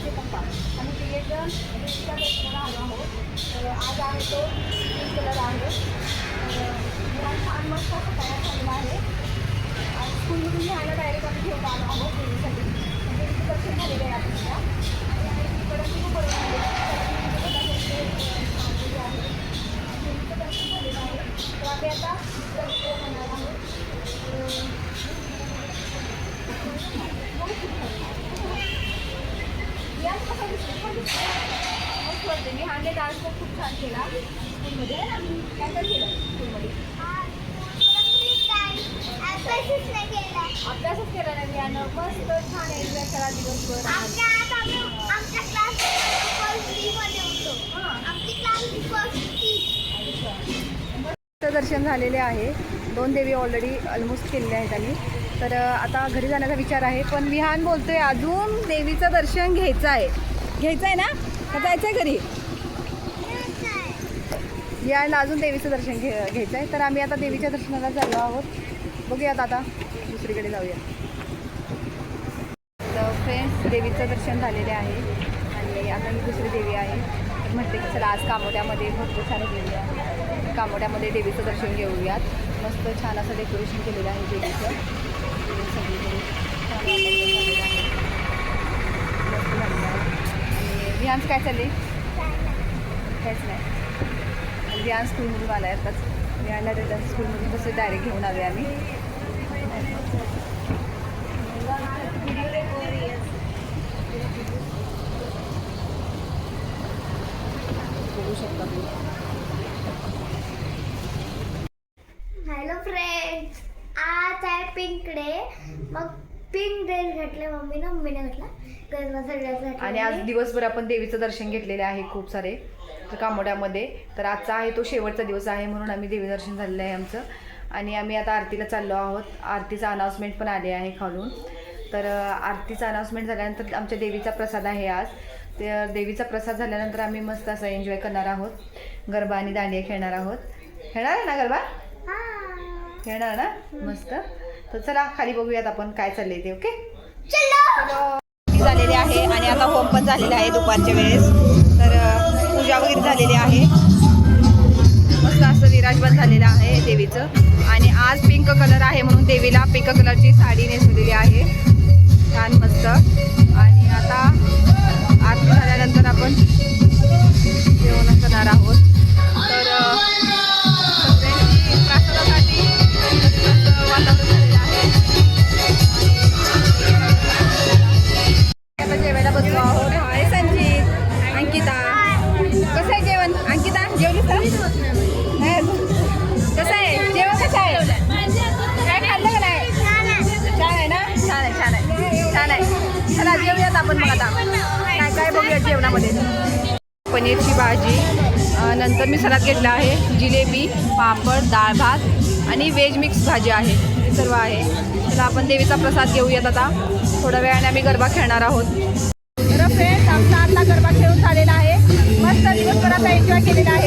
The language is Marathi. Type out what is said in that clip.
विहानचे पप्पा आणि ते एक जण रेशीच्या दर्शनाला आलो आहोत तर आज आहे. तो पिंक कलर आहे तर छान मस्त असं तयार झालेला आहे आणि स्कूलमधून विहायला डायरेक्ट आम्ही घेऊन आलो आहोत देवीसाठी म्हणजे इथे दर्शन झालेलं आहे आपल्याला आणि इकडं खूप बरोबर देवीचं दर्शन झालेलं आहे तर आम्ही आता इकडं होणार आहोत या कसा दिसतो छान दिसतो मस्त वाटते मी डान्स पण खूप छान केला स्कूलमध्ये काय काय केलं स्कूलमध्ये अभ्यासच केला नाही यानं मस्त छान एन्जॉय दिवसभर दर्शन झालेले आहे. दोन देवी ऑलरेडी ऑलमोस्ट केलेले आहेत आम्ही तर आता घरी जाण्याचा विचार आहे. पण विहान बोलतोय अजून देवीचं दर्शन घ्यायचं आहे. घ्यायचं आहे ना? का जायचं आहे घरी? यायला अजून देवीचं दर्शन घे घ्यायचं आहे तर आम्ही आता देवीच्या दर्शनाला चाललो आहोत. बघूयात आता दुसरीकडे जाऊया. तर फ्रेंड्स देवीचं दर्शन झालेले आहे. आणि आता ही दुसरी देवी आहे. म्हणते की चला आज कामोड्यामध्ये भरपूर सारे देवी आहे कामोड्यामध्ये देवीचं दर्शन घेऊयात. मस्त छान असं डेकोरेशन केलेलं आहे देवीचं. सगळीकडे छान वातावरण झालेलं आहे. मस्त झालेलं आहे. आणि काय चालली? काहीच नाही. आणि स्कूलमधून आला आहे आताच. विहानला रिटर्न स्कूलमधून तसं डायरेक्ट घेऊन आलो आम्ही. बघू शकता तुम्ही. हॅलो फ्रेंड्स आज आहे पिंकडे. मग पिंक ड्रेस घातले मम्मीनं मम्मीने घातला. गरबाचा ड्रेस घातला आणि आज. दिवसभर आपण देवीचं दर्शन घेतलेले आहे खूप सारे तर कामोड्यामध्ये. तर आजचा आहे तो शेवटचा दिवस आहे म्हणून आम्ही देवी दर्शन झालेलं आहे आमचं. आणि आम्ही आता आरतीला चाललो आहोत. आरतीचं अनाऊन्समेंट पण आले आहे खालून. तर आरतीचं अनाऊन्समेंट झाल्यानंतर आमच्या देवीचा प्रसाद आहे आज. तर देवीचा प्रसाद झाल्यानंतर आम्ही मस्त असा एन्जॉय करणार आहोत. गरबा आणि दांडिया खेळणार आहोत. खेळणार आहे ना गरबा? हा. खेळणार ना? मस्त. तर चला खाली बघूयात आपण काय चाललंय ते ओके? चलो! झालेले आहे आणि आता होम पण झालेला आहे दुपारच्या वेळेस. तर पूजा वगैरे झालेली आहे. मस्त असं विराजमान झालेलं आहे देवीचं. आणि आज पिंक कलर आहे म्हणून देवीला पिंक कलरची साडी नेसवलेली आहे. छान मस्त. आणि आता चला जेवूयात आपण मग आता. काय काय बघूया जेवणामध्ये? पनीरची भाजी नंतर मी सलाद घेतला आहे जिलेबी पापड डाळ भात आणि व्हेज मिक्स भाजी आहे. हे सर्व आहे. तर आपण देवीचा प्रसाद घेऊयात आता. थोड्या वेळाने आम्ही गरबा खेळणार आहोत. तर फ्रेंड्स आमचा आता गरबा खेळून झालेला आहे. मस्त दिवसभर आता एन्जॉय केलेला आहे.